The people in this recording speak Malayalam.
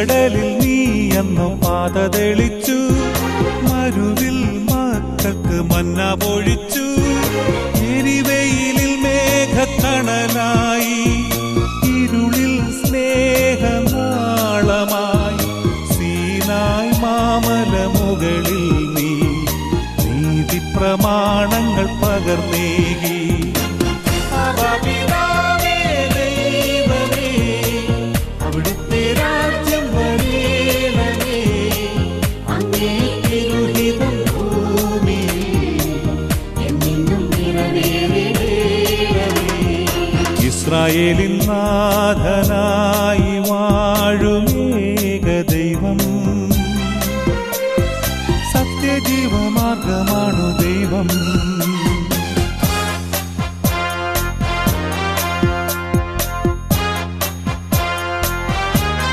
ചെങ്കടലിൽ നീ അന്നു പാത തെളിച്ചു. മരുവിൽ മക്കൾക്ക് മന്ന പൊഴിച്ചു. എരിവെയിലിൽ മേഘക്കണലായി ഇരുളിൽ സ്നേഹനാളമായി. സീനായി മാമല മുകളിൽ നീ. നീതി പ്രമാണങ്ങൾ ഇസ്രായേലിൻ നാഥനായി വാഴുമേ